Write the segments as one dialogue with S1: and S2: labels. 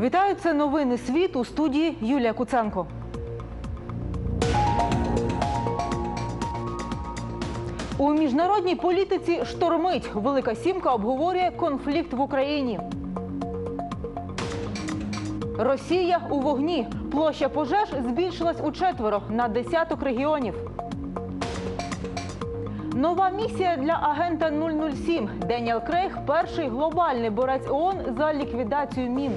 S1: Вітаю, це новини світ у студії Юлія Куценко. У міжнародній політиці штормить. Велика сімка обговорює конфлікт в Україні. Росія у вогні. Площа пожеж збільшилась у четверо на десяток регіонів. Нова місія для агента 007. Деніел Крейг – перший глобальний борець ООН за ліквідацію мін.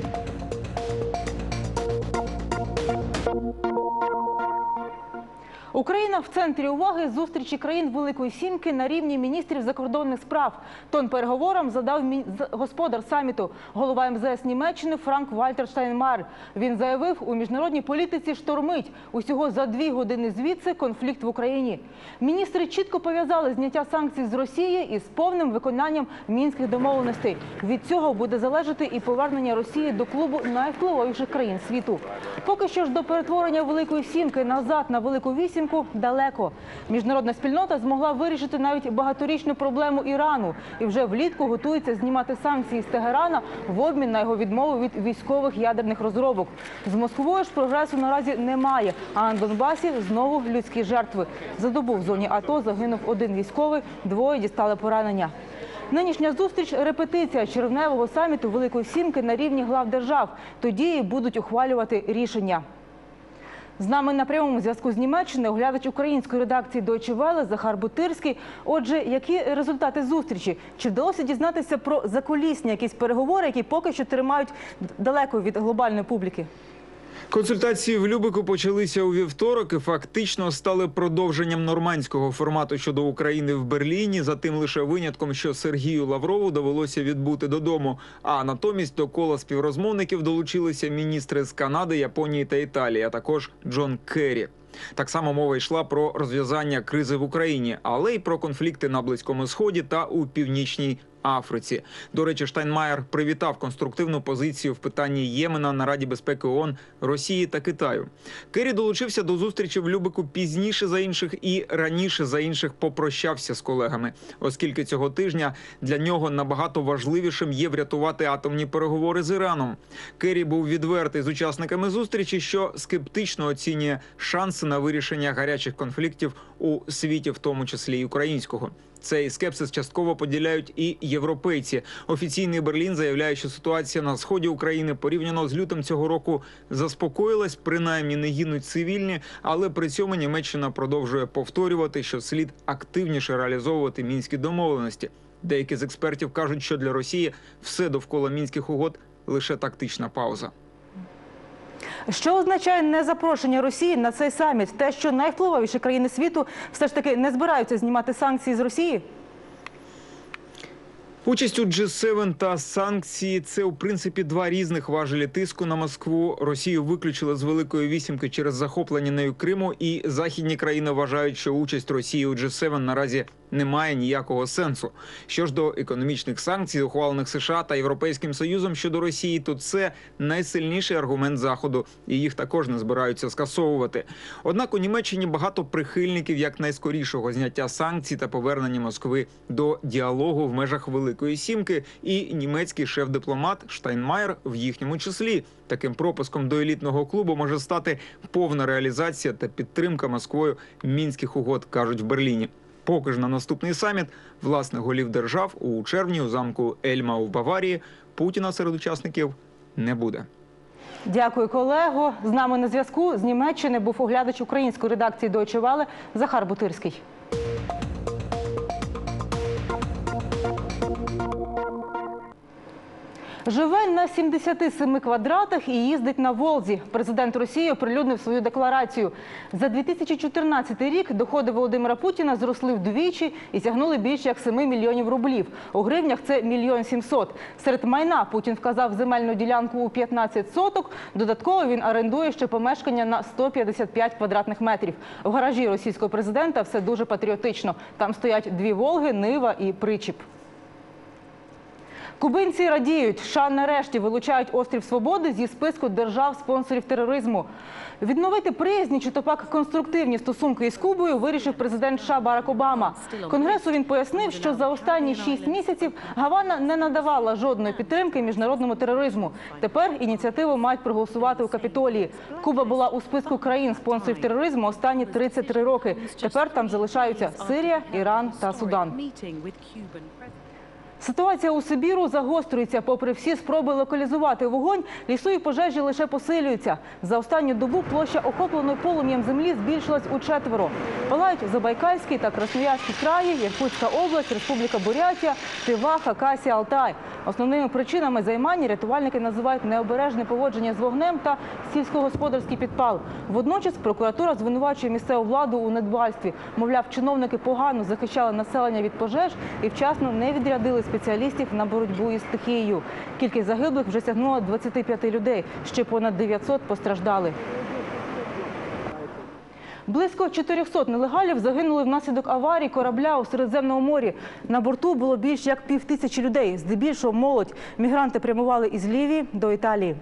S1: Україна в центрі уваги зустрічі країн Великої Сімки на рівні міністрів закордонних справ. Тон переговорам задав господар саміту, голова МЗС Німеччини Франк Вальтер Штайнмар. Він заявив, у міжнародній політиці штормить. Усього за дві години звідси конфлікт в Україні. Міністри чітко пов'язали зняття санкцій з Росії із повним виконанням мінських домовленостей. Від цього буде залежати і повернення Росії до клубу найвпливовіших країн світу. Поки що ж до перетворення Великої Сімки назад на Велику Вісімку далеко. Міжнародна спільнота змогла вирішити навіть багаторічну проблему Ірану і вже влітку готується знімати санкції з Тегерана в обмін на його відмову від військових ядерних розробок. З Москвою ж прогресу наразі немає. А на Донбасі знову людські жертви. За добу в зоні АТО загинув один військовий, двоє дістали поранення. Нинішня зустріч репетиція червневого саміту Великої Сімки на рівні глав держав. Тоді і будуть ухвалювати рішення. З нами на прямому зв'язку з Німеччини оглядач української редакції Deutsche Welle Захар Бутирський. Отже, які результати зустрічі? Чи вдалося дізнатися про закулісні якісь переговори, які поки що тримають далеко від глобальної публіки?
S2: Консультації в Любику почалися у вівторок і фактично стали продовженням нормандського формату щодо України в Берліні. За тим лише винятком, що Сергію Лаврову довелося відбути додому. А натомість до кола співрозмовників долучилися міністри з Канади, Японії та Італії, а також Джон Керрі. Так само мова йшла про розв'язання кризи в Україні, але й про конфлікти на Близькому Сході та у Північній Африці. До речі, Штайнмаєр привітав конструктивну позицію в питанні Ємена на Раді безпеки ООН, Росії та Китаю. Керрі долучився до зустрічі в Любику пізніше за інших і раніше за інших попрощався з колегами, оскільки цього тижня для нього набагато важливішим є врятувати атомні переговори з Іраном. Керрі був відвертий з учасниками зустрічі, що скептично оцінює шанси на вирішення гарячих конфліктів у світі, в тому числі й українського. Цей скепсис частково поділяють і європейці. Офіційний Берлін заявляє, що ситуація на сході України порівняно з лютим цього року заспокоїлась, принаймні не гинуть цивільні, але при цьому Німеччина продовжує повторювати, що слід активніше реалізовувати мінські домовленості. Деякі з експертів кажуть, що для Росії все довкола мінських угод лише тактична пауза.
S1: Що означає незапрошення Росії на цей саміт? Те, що найвпливовіші країни світу все ж таки не збираються знімати санкції з Росії?
S2: Участь у G7 та санкції це у принципі два різних важелі тиску на Москву. Росію виключили з великої вісімки через захоплення нею Криму, і західні країни вважають, що участь Росії у G7 наразі не має ніякого сенсу. Що ж до економічних санкцій, ухвалених США та Європейським Союзом щодо Росії, то це найсильніший аргумент заходу, і їх також не збираються скасовувати. Однак у Німеччині багато прихильників як найскорішого зняття санкцій та повернення Москви до діалогу в межах Великої Сімки, і німецький шеф-дипломат Штайнмаєр в їхньому числі. Таким пропуском до елітного клубу може стати повна реалізація та підтримка Москвою мінських угод, кажуть в Берліні. Поки ж на наступний саміт власне голів держав у червні у замку Ельма в Баварії Путіна серед учасників не буде.
S1: Дякую, колего. З нами на зв'язку з Німеччини був оглядач української редакції Deutsche Welle Захар Бутирський. Живе на 77 квадратах і їздить на Волзі. Президент Росії оприлюднив свою декларацію. За 2014 рік доходи Володимира Путіна зросли вдвічі і сягнули більше як 7 мільйонів рублів. У гривнях це мільйон сімсот. Серед майна Путін вказав земельну ділянку у 15 соток. Додатково він орендує ще помешкання на 155 квадратних метрів. В гаражі російського президента все дуже патріотично. Там стоять дві Волги, Нива і Причіп. Кубинці радіють. США нарешті вилучають острів Свободи зі списку держав-спонсорів тероризму. Відновити приязні чи то пак конструктивні стосунки із Кубою вирішив президент США Барак Обама. Конгресу він пояснив, що за останні шість місяців Гавана не надавала жодної підтримки міжнародному тероризму. Тепер ініціативу мають проголосувати у Капітолії. Куба була у списку країн-спонсорів тероризму останні 33 роки. Тепер там залишаються Сирія, Іран та Судан. Ситуація у Сибіру загострюється. Попри всі спроби локалізувати вогонь, лісові пожежі лише посилюються. За останню добу площа охопленої полум'ям землі збільшилась у четверо. Палають Забайкальський та Красноярський краї, Іркутська область, Республіка Бурятія, Тива, Хакасія, Алтай. Основними причинами займання рятувальники називають необережне поводження з вогнем та сільськогосподарський підпал. Водночас прокуратура звинувачує місцеву владу у недбальстві. Мовляв, чиновники погано захищали населення від пожеж і вчасно не відрядили спеціалістів на боротьбу із стихією. Кількість загиблих вже сягнула 25 людей. Ще понад 900 постраждали. Близько 400 нелегалів загинули внаслідок аварії корабля у Середземному морі. На борту було більш як півтисячі людей, здебільшого молодь. Мігранти прямували із Лівії до Італії.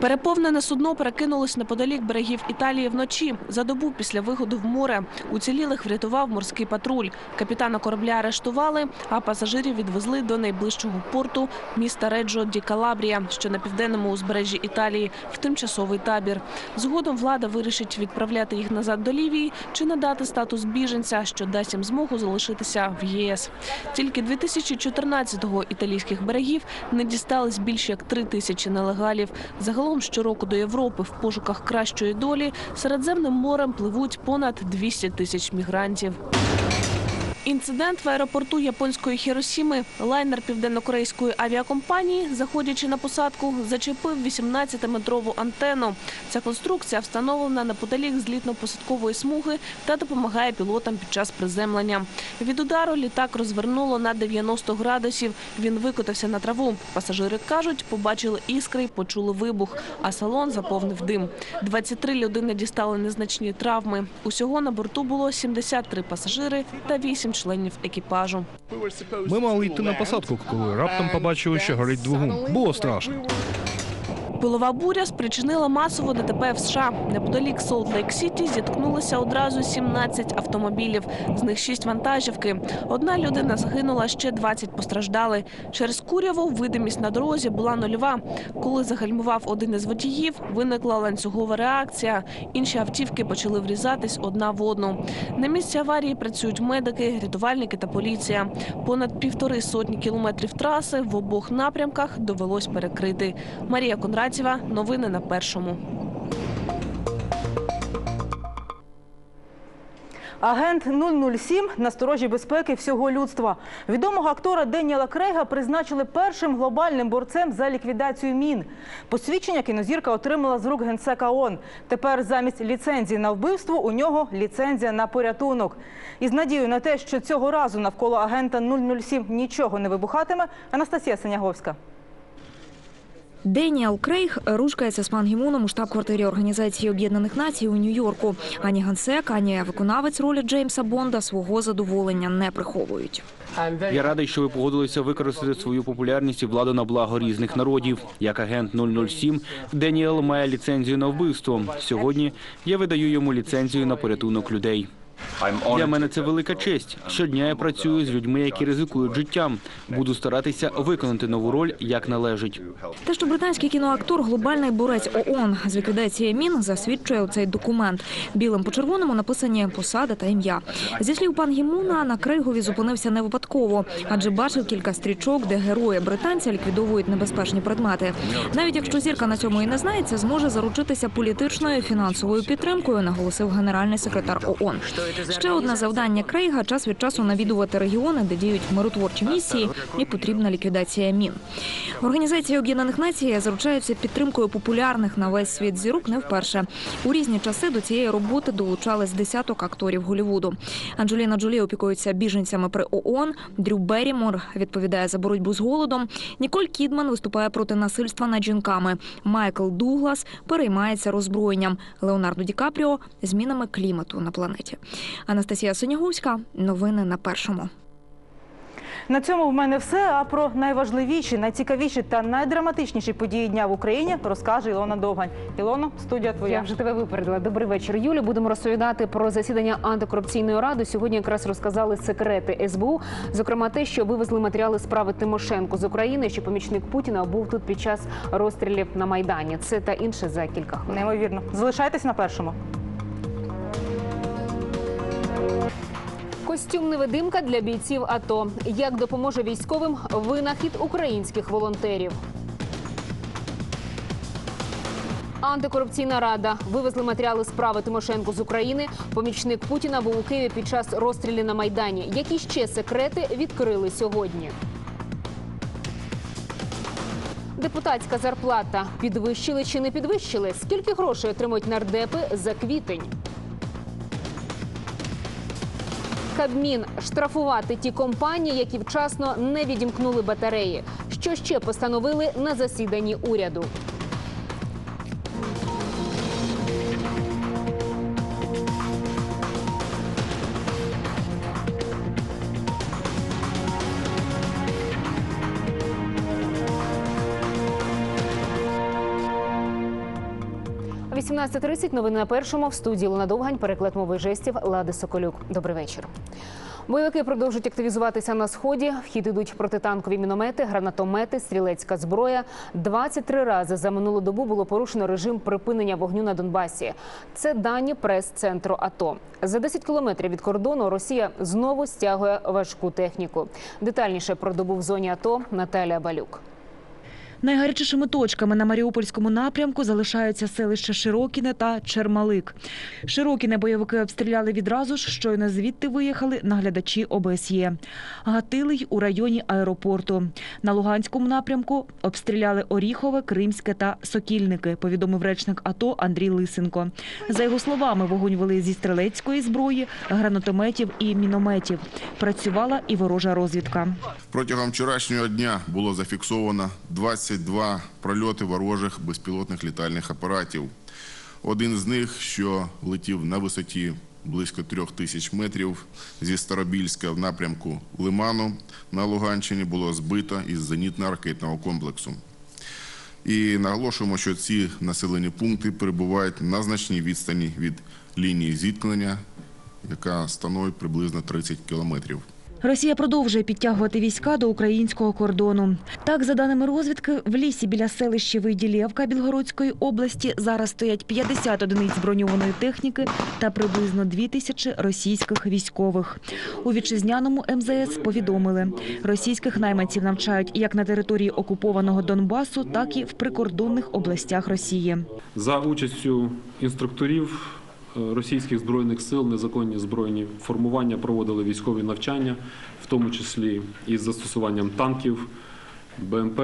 S3: Переповнене судно перекинулось неподалік берегів Італії вночі за добу після виходу в море. Уцілілих врятував морський патруль. Капітана корабля арештували, а пасажирів відвезли до найближчого порту міста Реджо ді Калабрія, що на південному узбережжі Італії, в тимчасовий табір. Згодом влада вирішить відправляти їх назад до Лівії чи надати статус біженця, що дасть їм змогу залишитися в єС. Тільки 2014-го італійських берегів не дістались більш як три тисячі нелегалів. Загалом щороку до Європи в пошуках кращої долі Середземним морем пливуть понад 200 тисяч мігрантів. Інцидент в аеропорту японської Хіросіми. Лайнер південнокорейської авіакомпанії, заходячи на посадку, зачепив 18-метрову антенну. Ця конструкція встановлена неподалік злітно-посадкової смуги та допомагає пілотам під час приземлення. Від удару літак розвернуло на 90 градусів. Він викотався на траву. Пасажири кажуть, побачили іскри, почули вибух, а салон заповнив дим. 23 людини дістали незначні травми. Усього на борту було 73 пасажири та 8 членів екіпажу.
S4: Ми мали йти на посадку, коли раптом побачили, що горить двигун. Було страшно.
S3: Пилова буря спричинила масове ДТП в США. Неподалік Солт-Лейк-Сіті зіткнулися одразу 17 автомобілів, з них 6 вантажівки. Одна людина загинула, ще 20 постраждали. Через куряву видимість на дорозі була нульова. Коли загальмував один із водіїв, виникла ланцюгова реакція. Інші автівки почали врізатись одна в одну. На місці аварії працюють медики, рятувальники та поліція. Понад півтори сотні кілометрів траси в обох напрямках довелось перекрити. Марія Конрадіва, новини на першому.
S1: Агент 007 на сторожі безпеки всього людства. Відомого актора Деніела Крейга призначили першим глобальним борцем за ліквідацію мін. Посвідчення кінозірка отримала з рук генсека ООН. Тепер замість ліцензії на вбивство у нього ліцензія на порятунок. Із надією на те, що цього разу навколо агента 007 нічого не вибухатиме, Анастасія Синяговська.
S5: Деніел Крейг рушкається з пан Гімоном у штаб-квартирі Організації Об'єднаних Націй у Нью-Йорку. Ані Гансек, ані виконавець ролі Джеймса Бонда свого задоволення не приховують.
S6: Я радий, що ви погодилися використати свою популярність і владу на благо різних народів. Як агент 007, Деніел має ліцензію на вбивство. Сьогодні я видаю йому ліцензію на порятунок людей. Для мене це велика честь. Щодня я працюю з людьми, які ризикують життям. Буду старатися виконати нову роль як належить.
S5: Те, що британський кіноактор, глобальний борець ООН з ліквідації мін, засвідчує цей документ. Білим по червоному написані посада та ім'я. Зі слів пан Гімуна, на Крейгові зупинився не випадково, адже бачив кілька стрічок, де герої британця ліквідовують небезпечні предмети. Навіть якщо зірка на цьому і не знається, зможе заручитися політичною і фінансовою підтримкою, наголосив генеральний секретар ООН. Ще одне завдання Крейга час від часу навідувати регіони, де діють миротворчі місії, і потрібна ліквідація мін. Організація Об'єднаних Націй заручається підтримкою популярних на весь світ зірок не вперше. У різні часи до цієї роботи долучались десяток акторів Голівуду. Анджеліна Джолі опікується біженцями при ООН. Дрю Беррімор відповідає за боротьбу з голодом. Ніколь Кідман виступає проти насильства над жінками. Майкл Дуглас переймається роззброєнням. Леонардо Ді Капріо змінами клімату на планеті. Анастасія Синяговська. Новини на першому.
S1: На цьому в мене все. А про найважливіші, найцікавіші та найдраматичніші події дня в Україні розкаже Ілона Довгань. Ілоно, студія твоя.
S7: Я вже тебе випередила. Добрий вечір, Юлі. Будемо розповідати про засідання антикорупційної ради. Сьогодні якраз розказали секрети СБУ, зокрема те, що вивезли матеріали справи Тимошенко з України, що помічник Путіна був тут під час розстрілів на майдані. Це та інше за кілька хвилин.
S1: Неймовірно. Залишайтесь на першому.
S7: Костюм невидимка для бійців АТО. Як допоможе військовим винахід українських волонтерів. Антикорупційна рада вивезли матеріали справи Тимошенко з України. Помічник Путіна був у Києві під час розстрілів на майдані. Які ще секрети відкрили сьогодні? Депутатська зарплата підвищили чи не підвищили? Скільки грошей отримують нардепи за квітень? Кабмін штрафувати ті компанії, які вчасно не відімкнули батареї. Що ще постановили на засіданні уряду? 18.30 новини на першому в студії Луна Довгань, переклад мови жестів Лади Соколюк. Добрий вечір. Бойовики продовжують активізуватися на сході. В хід ідуть протитанкові міномети, гранатомети, стрілецька зброя. 23 рази за минулу добу було порушено режим припинення вогню на Донбасі. Це дані прес-центру АТО. За 10 кілометрів від кордону Росія знову стягує важку техніку. Детальніше про добу в зоні АТО Наталія Балюк.
S8: Найгарячішими точками на Маріупольському напрямку залишаються селища Широкіне та Чермалик. Широкіне бойовики обстріляли відразу ж, щойно звідти виїхали наглядачі ОБСЄ. Гатили й у районі аеропорту. На Луганському напрямку обстріляли Оріхове, Кримське та Сокільники, повідомив речник АТО Андрій Лисенко. За його словами, вогонь вели зі стрілецької зброї, гранатометів і мінометів. Працювала і ворожа розвідка.
S9: Протягом вчорашнього дня було зафіксовано 22 прольоти ворожих безпілотних літальних апаратів. Один з них, що летів на висоті близько трьох тисяч метрів зі Старобільська в напрямку Лиману на Луганщині, було збито із зенітно-ракетного комплексу. І наголошуємо, що ці населені пункти перебувають на значній відстані від лінії зіткнення, яка становить приблизно 30 кілометрів.
S8: Росія продовжує підтягувати війська до українського кордону. Так, за даними розвідки, в лісі біля селища Вийділєвка Білгородської області зараз стоять 50 одиниць броньованої техніки та приблизно 2 тисячі російських військових. У вітчизняному МЗС повідомили, російських найманців навчають як на території окупованого Донбасу, так і в прикордонних областях Росії.
S10: За участю інструкторів російських збройних сил незаконні збройні формування проводили військові навчання, в тому числі із застосуванням танків, БМП,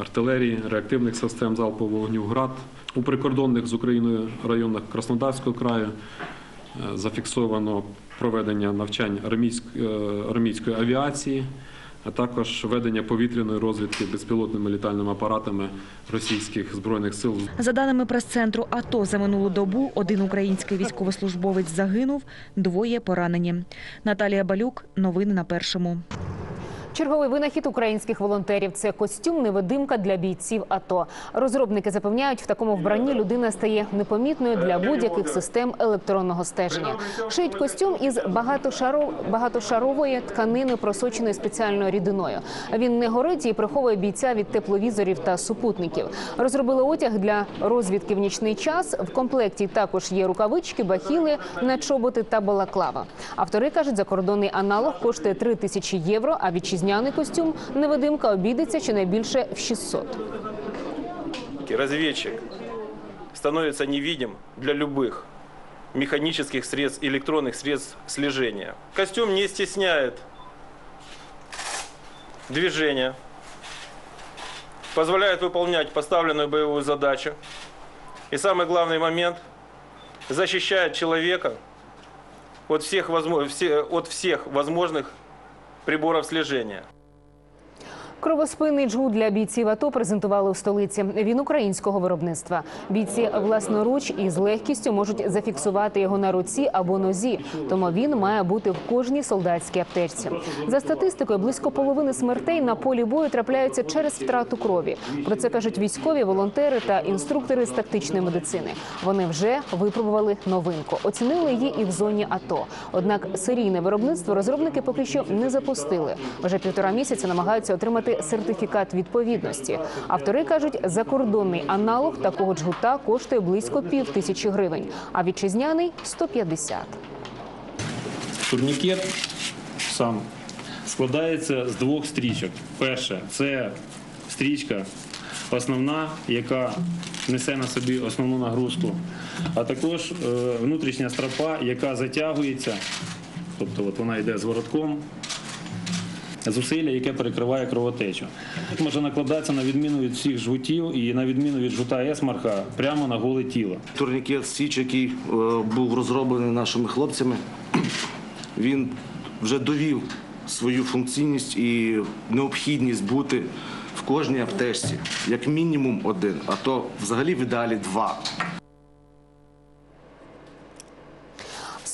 S10: артилерії, реактивних систем залпового вогню ГРАД. У прикордонних з Україною районах Краснодарського краю е, зафіксовано проведення навчань е, армійської авіації, а також ведення повітряної розвідки безпілотними літальними апаратами російських збройних сил
S8: За даними прес-центру АТО, за минулу добу один український військовослужбовець загинув, двоє поранені. Наталія Балюк. Новини на першому.
S7: Черговий винахід українських волонтерів це костюм-невидимка для бійців АТО. Розробники запевняють, в такому вбранні людина стає непомітною для будь-яких систем електронного стеження. Шиють костюм із багатошаров... багатошарової тканини, просоченої спеціальною рідиною. Він не горить і приховує бійця від тепловізорів та супутників. Розробили одяг для розвідки в нічний час. В комплекті також є рукавички, бахіли на чоботи та балаклава. Автори кажуть, закордонний аналог коштує 3 тисячі євро, а вітчизняний костюм невидимка обійдеться щонайбільше в 600.
S11: разведчик становится невидим для любых механических средств, электронных средств слежения. Костюм не стесняет движения, позволяет выполнять поставленную боевую задачу. И самый главный момент – защищает человека от всех, от всех возможных приборов слежения.
S7: Кровоспинний джгут для бійців АТО презентували у столиці. Він українського виробництва. Бійці власноруч і з легкістю можуть зафіксувати його на руці або нозі. Тому він має бути в кожній солдатській аптечці. За статистикою, близько половини смертей на полі бою трапляються через втрату крові. Про це кажуть військові, волонтери та інструктори з тактичної медицини. Вони вже випробували новинку, оцінили її і в зоні АТО. Однак серійне виробництво розробники поки що не запустили. Вже півтора місяця намагаються сертифікат відповідності. Автори кажуть, закордонний аналог такого джгута коштує близько пів тисячі гривень, а вітчизняний 150.
S12: Турнікет сам складається з двох стрічок. Перша це стрічка основна, яка несе на собі основну нагрузку, а також е, внутрішня стропа, яка затягується, тобто от вона йде з воротком. Зусилля, яке перекриває кровотечу. Може накладатися на відміну від всіх жгутів і на відміну від жгута Есмарха прямо на голе тіло.
S13: Турнікет Січ, який е, був розроблений нашими хлопцями, він вже довів свою функційність і необхідність бути в кожній аптечці, як мінімум один, а то взагалі в ідеалі два.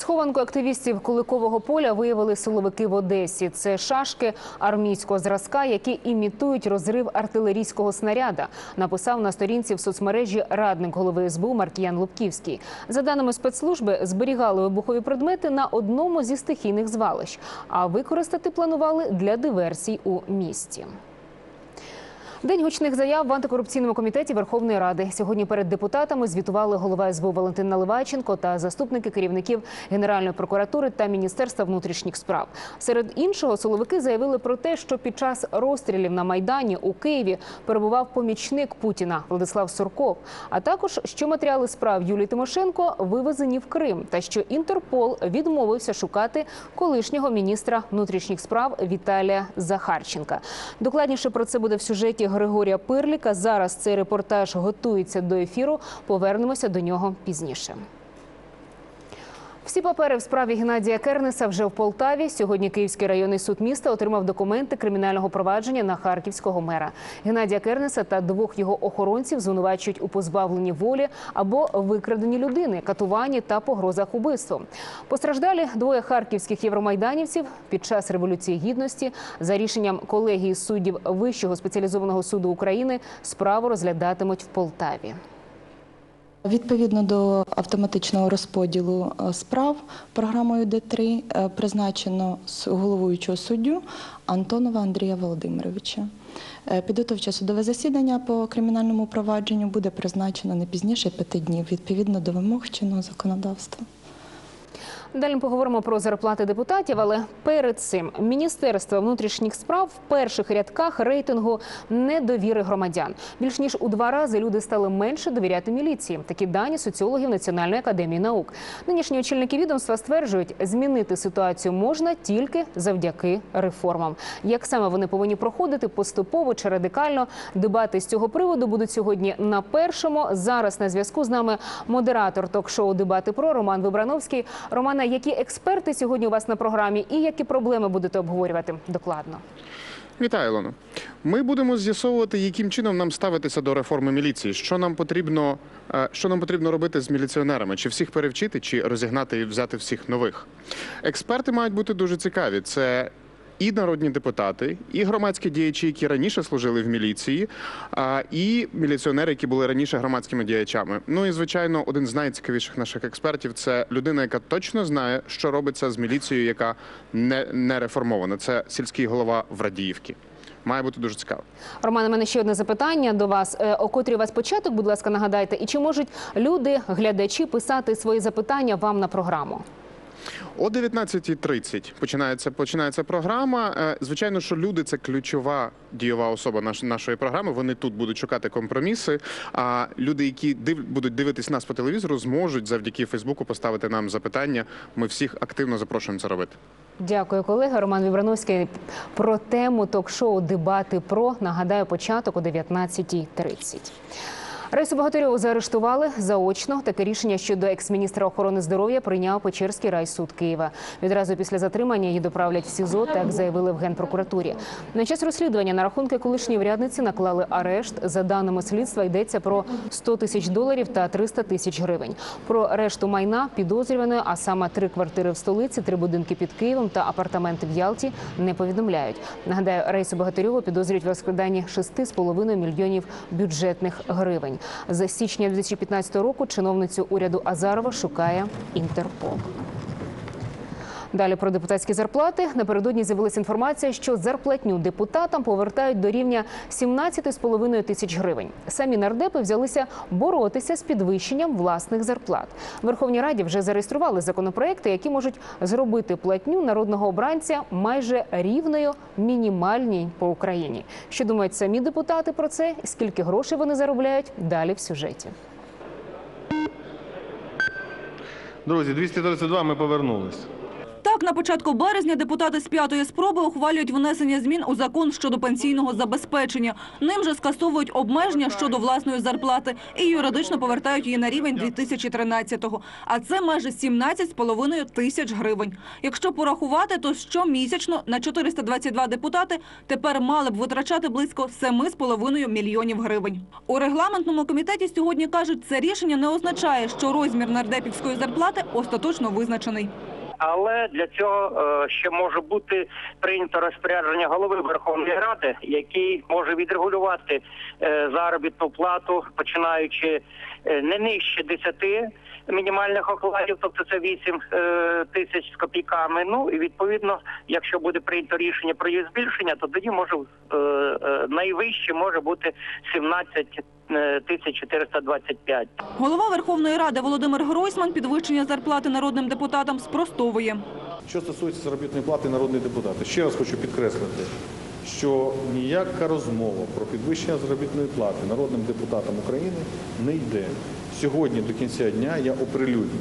S7: Схованку активістів Куликового поля виявили силовики в Одесі. Це шашки армійського зразка, які імітують розрив артилерійського снаряда. Написав на сторінці в соцмережі радник голови СБУ Маркіян Лубківський. За даними спецслужби, зберігали вибухові предмети на одному зі стихійних звалищ, а використати планували для диверсій у місті. День гучних заяв в антикорупційному комітеті Верховної Ради. Сьогодні перед депутатами звітували голова СБУ Валентин Наливайченко та заступники керівників Генеральної прокуратури та Міністерства внутрішніх справ. Серед іншого, силовики заявили про те, що під час розстрілів на Майдані у Києві перебував помічник Путіна Владислав Сурков, а також що матеріали справ Юлії Тимошенко вивезені в Крим, та що Інтерпол відмовився шукати колишнього міністра внутрішніх справ Віталія Захарченка. Докладніше про це буде в сюжеті Григорія Пирліка. Зараз цей репортаж готується до ефіру. Повернемося до нього пізніше. Всі папери в справі Геннадія Кернеса вже в Полтаві. Сьогодні Київський районний суд міста отримав документи кримінального провадження на харківського мера. Геннадія Кернеса та двох його охоронців звинувачують у позбавленні волі або викраденні людини, катуванні та погрозах убивством. Постраждалі двоє харківських євромайданівців під час революції гідності за рішенням колегії суддів Вищого спеціалізованого суду України справу розглядатимуть в Полтаві.
S14: Відповідно до автоматичного розподілу е, справ програмою Д3 е, призначено головуючого суддю Антонова Андрія Володимировича. Е, Підготовче судове засідання по кримінальному провадженню буде призначено не пізніше п'яти днів відповідно до вимог чинного законодавства.
S7: Далі поговоримо про зарплати депутатів, але перед цим Міністерство внутрішніх справ в перших рядках рейтингу недовіри громадян. Більш ніж у два рази люди стали менше довіряти міліції. Такі дані соціологів Національної академії наук. Нинішні очільники відомства стверджують, змінити ситуацію можна тільки завдяки реформам. Як саме вони повинні проходити поступово чи радикально? Дебати з цього приводу будуть сьогодні на першому. Зараз на зв'язку з нами модератор ток-шоу Дебати про Роман Вибрановський. Романа, які експерти сьогодні у вас на програмі і які проблеми будете обговорювати докладно?
S15: Вітаю, Ілоно. Ми будемо з'ясовувати, яким чином нам ставитися до реформи міліції. Що нам потрібно, е, що нам потрібно робити з міліціонерами? Чи всіх перевчити, чи розігнати і взяти всіх нових? Експерти мають бути дуже цікаві. Це і народні депутати, і громадські діячі, які раніше служили в міліції, і міліціонери, які були раніше громадськими діячами. Ну і звичайно, один з найцікавіших наших експертів це людина, яка точно знає, що робиться з міліцією, яка не, реформована. Це сільський голова Врадіївки. Має бути дуже цікаво.
S7: Роман, у мене ще одне запитання до вас. Е, О котрій у вас початок, будь ласка, нагадайте, і чи можуть люди, глядачі, писати свої запитання вам на програму?
S15: О 19.30 починається починається програма. Е, Звичайно, що люди це ключова дієва особа наш, нашої програми. Вони тут будуть шукати компроміси. А люди, які див, будуть дивитись нас по телевізору, зможуть завдяки Фейсбуку поставити нам запитання. Ми всіх активно запрошуємо це робити.
S7: Дякую, колеги. Роман Вібрановський про тему ток-шоу Дебати про нагадаю початок о 19.30. Рейсу Богатирьову заарештували заочно. Таке рішення щодо екс-міністра охорони здоров'я прийняв Печерський райсуд Києва. Відразу після затримання її доправлять в СІЗО, так заявили в Генпрокуратурі. На час розслідування на рахунки колишньої врядниці наклали арешт. За даними слідства, йдеться про 100 тисяч доларів та 300 тисяч гривень. Про решту майна підозрюваної, а саме три квартири в столиці, три будинки під Києвом та апартаменти в Ялті, не повідомляють. Нагадаю, рейсу Богатирьову підозрюють в розкраданні 6,5 мільйонів бюджетних гривень. За січня 2015 року чиновницю уряду Азарова шукає Інтерпол. Далі про депутатські зарплати. Напередодні з'явилася інформація, що зарплатню депутатам повертають до рівня 17,5 тисяч гривень. Самі нардепи взялися боротися з підвищенням власних зарплат. Верховній Раді вже зареєстрували законопроекти, які можуть зробити платню народного обранця майже рівною мінімальній по Україні. Що думають самі депутати про це? Скільки грошей вони заробляють? Далі в сюжеті.
S16: Друзі, 232 ми повернулись.
S17: Так, на початку березня депутати з п'ятої спроби ухвалюють внесення змін у закон щодо пенсійного забезпечення. Ним же скасовують обмеження щодо власної зарплати і юридично повертають її на рівень 2013-го. А це майже 17,5 тисяч гривень. Якщо порахувати, то щомісячно на 422 депутати тепер мали б витрачати близько 7,5 мільйонів гривень. У регламентному комітеті сьогодні кажуть, це рішення не означає, що розмір нардепівської зарплати остаточно визначений.
S18: Але для цього е, ще може бути прийнято розпорядження голови Верховної Ради, який може відрегулювати е, заробітну плату, починаючи е, не нижче 10 мінімальних окладів, тобто це 8 е, тисяч з копійками. Ну і відповідно, якщо буде прийнято рішення про її збільшення, то тоді може найвище може бути 17 е, тисяч 425.
S17: Голова Верховної Ради Володимир Гройсман підвищення зарплати народним депутатам спростовує.
S16: Що стосується заробітної плати народних депутатів, ще раз хочу підкреслити, що ніяка розмова про підвищення заробітної плати народним депутатам України не йде. Сьогодні до кінця дня я оприлюдню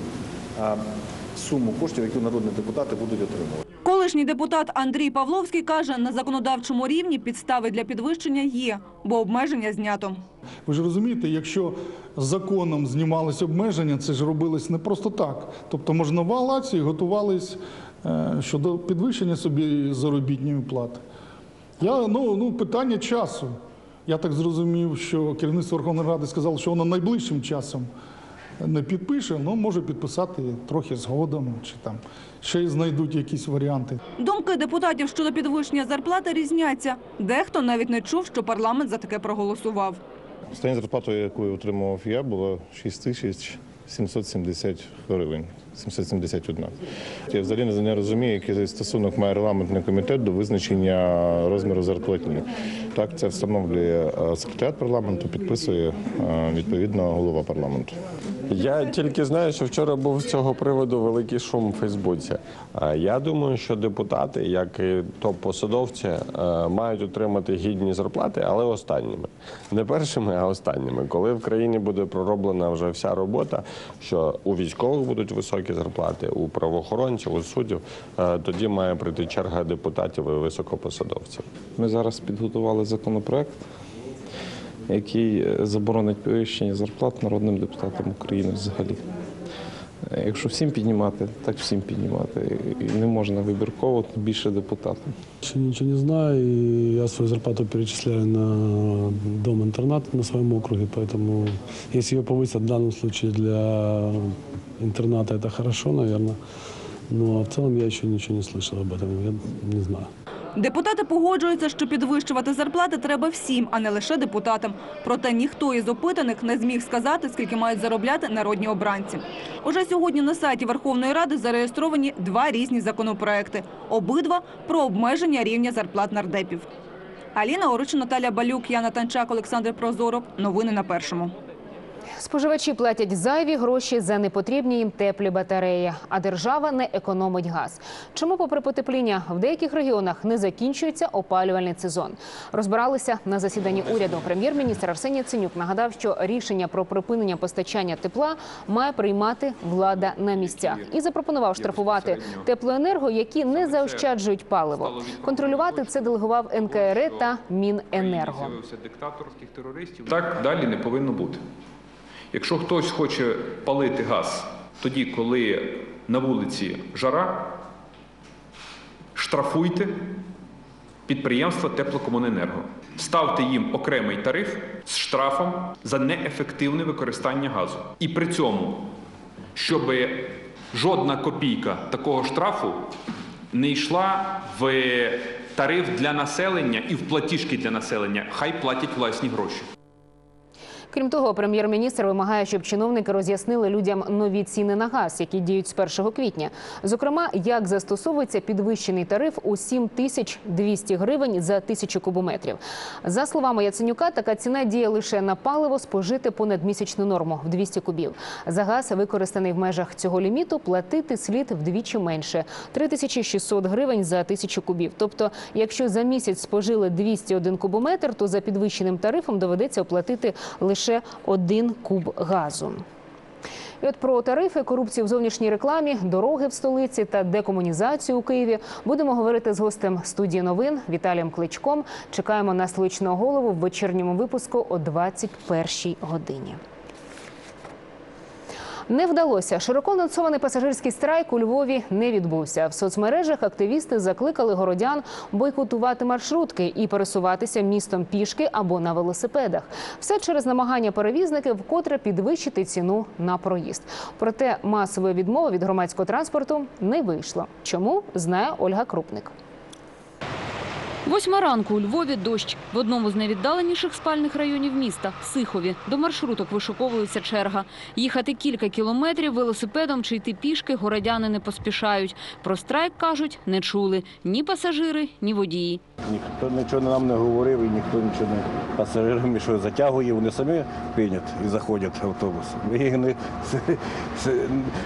S16: суму коштів, які народні депутати будуть отримувати.
S17: Колишній депутат Андрій Павловський каже, на законодавчому рівні підстави для підвищення є, бо обмеження знято.
S19: Ви ж розумієте, якщо законом знімались обмеження, це ж робилось не просто так. Тобто можновладції готувались е, щодо підвищення собі заробітної плати. Я, ну, ну, питання часу. Я так зрозумів, що керівництво Верховної Ради сказало, що воно найближчим часом не підпише, але може підписати трохи згодом, чи там ще й знайдуть якісь варіанти.
S17: Думки депутатів щодо підвищення зарплати різняться. Дехто навіть не чув, що парламент за таке проголосував.
S20: Остання зарплата, яку отримував я, була 6 тисяч 770 гривень. 771. Я взагалі не- розумію, який стосунок має регламентний комітет до визначення розміру зарплатні. Так, це встановлює е, секретаріат парламенту, підписує е, відповідно голова парламенту.
S21: Я тільки знаю, що вчора був з цього приводу великий шум у Фейсбуці. Я думаю, що депутати, як і топ-посадовці, е, мають отримати гідні зарплати, але останніми. Не першими, а останніми. Коли в країні буде пророблена вже вся робота, що у військових будуть високі зарплати, у правоохоронців, у суддів, е, тоді має прийти черга депутатів і високопосадовців.
S22: Ми зараз підготували законопроект, який е, заборонить підвищення зарплат народним депутатам України взагалі. Е, Якщо всім піднімати, так всім піднімати. І не можна вибірково тим більше депутатам.
S23: Еще ничего не знаю, и я свою зарплату перечисляю на дом-интернат на своем округе, поэтому если ее повысят в данном случае для интерната, это хорошо, наверное. Но в целом я еще ничего не слышал об этом, я не знаю.
S17: Депутати погоджуються, що підвищувати зарплати треба всім, а не лише депутатам. Проте ніхто із опитаних не зміг сказати, скільки мають заробляти народні обранці. Уже сьогодні на сайті Верховної Ради зареєстровані два різні законопроекти. Обидва про обмеження рівня зарплат нардепів. Аліна Орич, Наталя Балюк, Яна Танчак, Олександр Прозоров. Новини на першому.
S7: Споживачі платять зайві гроші за непотрібні їм теплі батареї, а держава не економить газ. Чому, попри потепління, в деяких регіонах не закінчується опалювальний сезон? Розбиралися на засіданні уряду. Прем'єр-міністр Арсеній Яценюк нагадав, що рішення про припинення постачання тепла має приймати влада на місцях і запропонував штрафувати теплоенерго, які не заощаджують паливо. Контролювати це делегував НКРЕ та Міненерго.
S24: Так далі не повинно бути. Якщо хтось хоче палити газ тоді, коли на вулиці жара, штрафуйте підприємства теплокомуненерго. Ставте їм окремий тариф з штрафом за неефективне використання газу. І при цьому, щоб жодна копійка такого штрафу не йшла в тариф для населення і в платіжки для населення. Хай платять власні гроші.
S7: Крім того, прем'єр-міністр вимагає, щоб чиновники роз'яснили людям нові ціни на газ, які діють з 1 квітня. Зокрема, як застосовується підвищений тариф у 7200 гривень за тисячу кубометрів. За словами Яценюка, така ціна діє лише на паливо спожити понад місячну норму в 200 кубів. За газ, використаний в межах цього ліміту, платити слід вдвічі менше 3600 гривень за тисячу кубів. Тобто, якщо за місяць спожили 201 кубометр, то за підвищеним тарифом доведеться оплатити лише один куб газу. І от про тарифи, корупцію в зовнішній рекламі, дороги в столиці та декомунізацію у Києві будемо говорити з гостем студії новин Віталієм Кличком. Чекаємо на столичного голову в вечірньому випуску о 21 годині. Не вдалося. Широко анонсований пасажирський страйк у Львові не відбувся. В соцмережах активісти закликали городян бойкотувати маршрутки і пересуватися містом пішки або на велосипедах. Все через намагання перевізників вкотре підвищити ціну на проїзд. Проте масової відмови від громадського транспорту не вийшло. Чому знає Ольга Крупник.
S25: Восьма ранку у Львові дощ. В одному з найвіддаленіших спальних районів міста – Сихові. До маршруток вишуковується черга. Їхати кілька кілометрів велосипедом чи йти пішки городяни не поспішають. Про страйк, кажуть, не чули ні пасажири, ні водії.
S26: Ніхто нічого нам не говорив і ніхто нічого не пасажирам, що затягує, вони самі прийнять і заходять в автобус. Ми їх не,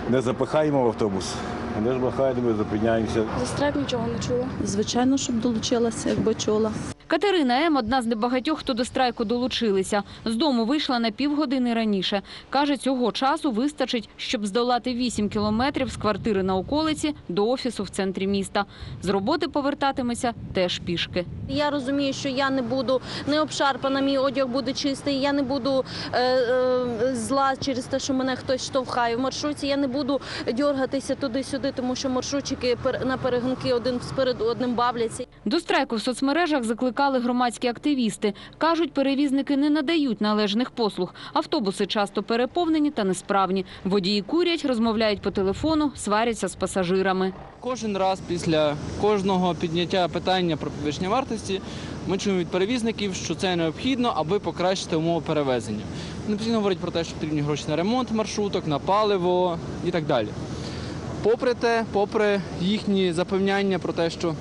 S26: не запихаємо в автобус. Вони ж махають, ми зупиняємося.
S27: За страйк нічого не чула. Звичайно, щоб долучилася, якби чула.
S25: Катерина М. – одна з небагатьох, хто до страйку долучилися. З дому вийшла на півгодини раніше. Каже, цього часу вистачить, щоб здолати 8 кілометрів з квартири на околиці до офісу в центрі міста. З роботи повертатиметься теж пішки.
S27: Я розумію, що я не буду не обшарпана, мій одяг буде чистий. Я не буду е, е, зла через те, що мене хтось штовхає. В маршруті я не буду дьоргатися туди-сюди, тому що маршрутчики на перегонки один спереду одним бавляться.
S25: До страйку в соцмережах закликали громадські активісти. Кажуть, перевізники не надають належних послуг. Автобуси часто переповнені та несправні. Водії курять, розмовляють по телефону, сваряться з пасажирами.
S28: Кожен раз після кожного підняття питання про підвищення вартості ми чуємо від перевізників, що це необхідно, аби покращити умови перевезення. Вони постійно про те, що потрібні гроші на ремонт маршруток, на паливо і так далі. Попри те, попри їхні запевняння про те, що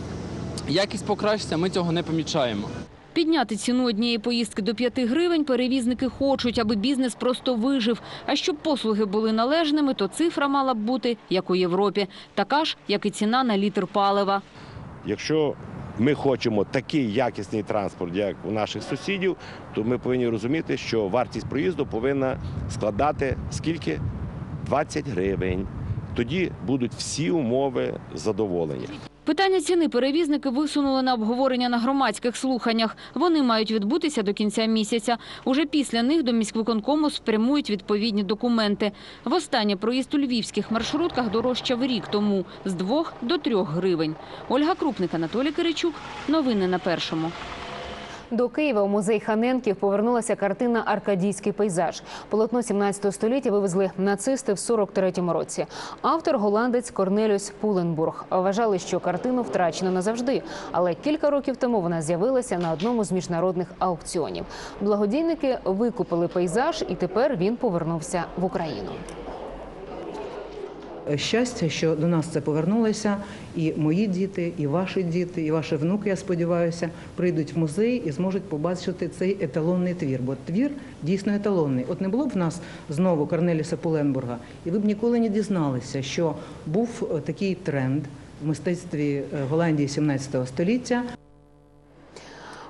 S28: якість покращиться, ми цього не помічаємо.
S25: Підняти ціну однієї поїздки до 5 гривень перевізники хочуть, аби бізнес просто вижив. А щоб послуги були належними, то цифра мала б бути, як у Європі. Така ж, як і ціна на літр палива.
S29: Якщо ми хочемо такий якісний транспорт, як у наших сусідів, то ми повинні розуміти, що вартість проїзду повинна складати скільки? 20 гривень. Тоді будуть всі умови задоволені.
S25: Питання ціни перевізники висунули на обговорення на громадських слуханнях. Вони мають відбутися до кінця місяця. Уже після них до міськвиконкому спрямують відповідні документи. Востаннє проїзд у львівських маршрутках дорожчав рік тому – з 2 до 3 гривень. Ольга Крупник, Анатолій Киричук. Новини на Першому.
S7: До Києва у музей Ханенків повернулася картина Аркадійський пейзаж. Полотно 17 століття вивезли нацисти в 43-му році. Автор голландець Корнеліус Пуленбург. Вважали, що картину втрачено назавжди, але кілька років тому вона з'явилася на одному з міжнародних аукціонів. Благодійники викупили пейзаж, і тепер він повернувся в Україну.
S30: Щастя, що до нас це повернулося, і мої діти, і ваші діти, і ваші внуки, я сподіваюся, прийдуть в музей і зможуть побачити цей еталонний твір. Бо твір дійсно еталонний. От не було б в нас знову Корнеліса Пуленбурга, і ви б ніколи не дізналися, що був е, такий тренд в мистецтві е, Голландії 17 століття.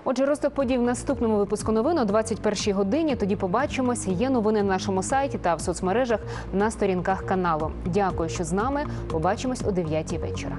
S7: Отже, розток подій в наступному випуску новин о 21-й годині. Тоді побачимося. Є новини на нашому сайті та в соцмережах на сторінках каналу. Дякую, що з нами. Побачимось о 9-й вечора.